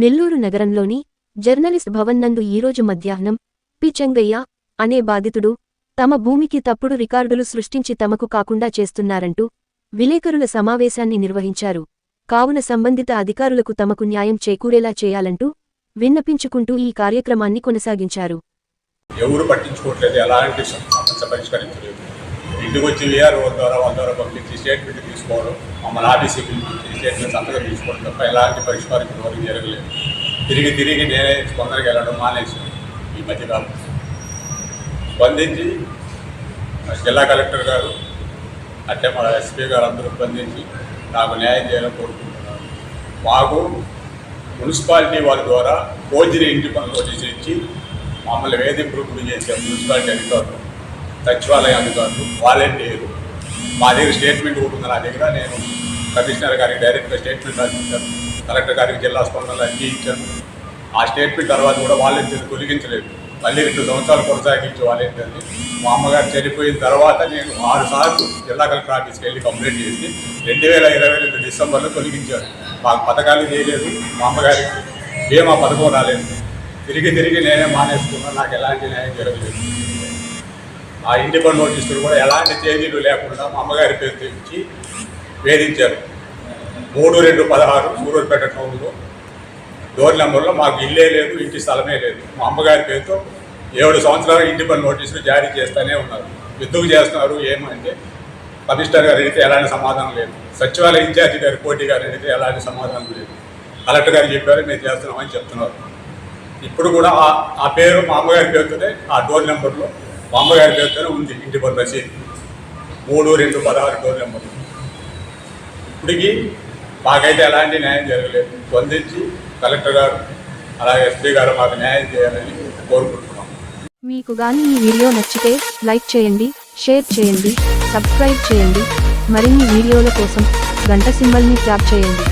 నెల్లూరు నగరంలోని జర్నలిస్ట్ భవన్ నందు ఈరోజు మధ్యాహ్నం పి. చెంగయ్య అనే బాధితుడు తమ భూమికి తప్పుడు రికార్డులు సృష్టించి తమకు కాకుండా చేస్తున్నారంటూ విలేకరుల సమావేశాన్ని నిర్వహించారు. కావున సంబంధిత అధికారులకు తమకు న్యాయం చేకూరేలా చేయాలంటూ విన్నపించుకుంటూ ఈ కార్యక్రమాన్ని కొనసాగించారు. ఎవరు పట్టించుకోవట్లేదు. ఎలాంటి సమస్య పరిష్కరించలేదు ఇంటికి వచ్చి వీఆర్ఓ ద్వారా వాళ్ళ ద్వారా పంపించి స్టేట్మెంట్ తీసుకోవడం మమ్మల్ని ఆర్టీసీ పిలిపించి స్టేట్మెంట్ సంతకం తీసుకోవడం తప్ప ఎలాంటి పరిష్కారం ఇంతవరకు జరగలేదు. తిరిగి తిరిగి నేనే స్పందనకి వెళ్ళడం మానేసాను ఈ మధ్యకాలం స్పందించి జిల్లా కలెక్టర్ గారు అట్లే మా ఎస్పీ గారు అందరూ స్పందించి నాకు న్యాయం చేయాలని కోరుకుంటున్నాను. మాకు మున్సిపాలిటీ వారి ద్వారా ఫోర్జరీ ఇంటి పనులు చేసి ఇచ్చి మమ్మల్ని వేధింపులు గురి చేసే మున్సిపాలిటీ అధికారులు సచివాలయ అధికారులు వాలంటీర్లు మా దగ్గర స్టేట్మెంట్ కూడా ఉంది నా దగ్గర నేను కమిషనర్ గారికి డైరెక్ట్గా స్టేట్మెంట్ రాసిచ్చాను కలెక్టర్ గారికి జిల్లా స్పందనలు అన్నీ ఇచ్చాను. ఆ స్టేట్మెంట్ తర్వాత కూడా వాలంటీర్లు తొలగించలేదు. మళ్ళీ రెండు సంవత్సరాలు కొనసాగించి వాలంటీర్ని మా అమ్మగారు చనిపోయిన తర్వాత నేను ఆరు సార్లు జిల్లా కలెక్టర్ ఆఫీస్కి వెళ్ళి కంప్లైంట్ చేసి రెండు వేల ఇరవై రెండు డిసెంబర్లో తొలగించారు మాకు పథకాలు చేయలేదు మా అమ్మగారికి బీమా పథకం రాలేదు. తిరిగి తిరిగి నేనే మానేసుకున్నాను నాకు ఎలాంటి న్యాయం జరగలేదు. ఆ ఇండిపెండ్ నోటీసులు కూడా ఎలాంటి తేదీలు లేకుండా మా అమ్మగారి పేరు తెచ్చి వేధించారు. మూడు రెండు పదహారు సూరూరుపేట టౌన్లో డోర్ నెంబర్లో మాకు ఇల్లే లేదు ఇంటి స్థలమే లేదు. మా అమ్మగారి పేరుతో ఏడు సంవత్సరాలు ఇంటి నోటీసులు జారీ చేస్తూనే ఉన్నారు. ఎందుకు చేస్తున్నారు ఏమంటే కమిషనర్ గారు అడిగితే ఎలాంటి సమాధానం లేదు. సచివాలయ ఇన్ఛార్జి గారు కోటి గారు అడిగితే ఎలాంటి సమాధానం లేదు. కలెక్టర్ గారు చెప్పారు మేము చేస్తున్నామని చెప్తున్నారు. ఇప్పుడు కూడా ఆ- ఆ పేరు మా అమ్మగారి పేరుతోనే ఆ డోర్ నెంబర్లో మా అమ్మగారి పేరుతోనే ఉంది ఇంటి పని రసీదు మూడు రెండు పదహారు డోర్ నెంబర్లు ఇప్పటికీ మాకైతే ఎలాంటి న్యాయం జరగలేదు. స్పందించి కలెక్టర్ గారు అలాగే ఎస్పీ గారు మాకు న్యాయం చేయాలని కోరుకుంటున్నాం. మీకు కానీ ఈ వీడియో నచ్చితే లైక్ చేయండి షేర్ చేయండి సబ్స్క్రైబ్ చేయండి. మరిన్ని వీడియోల కోసం గంట సింబల్ని ట్యాప్ చేయండి.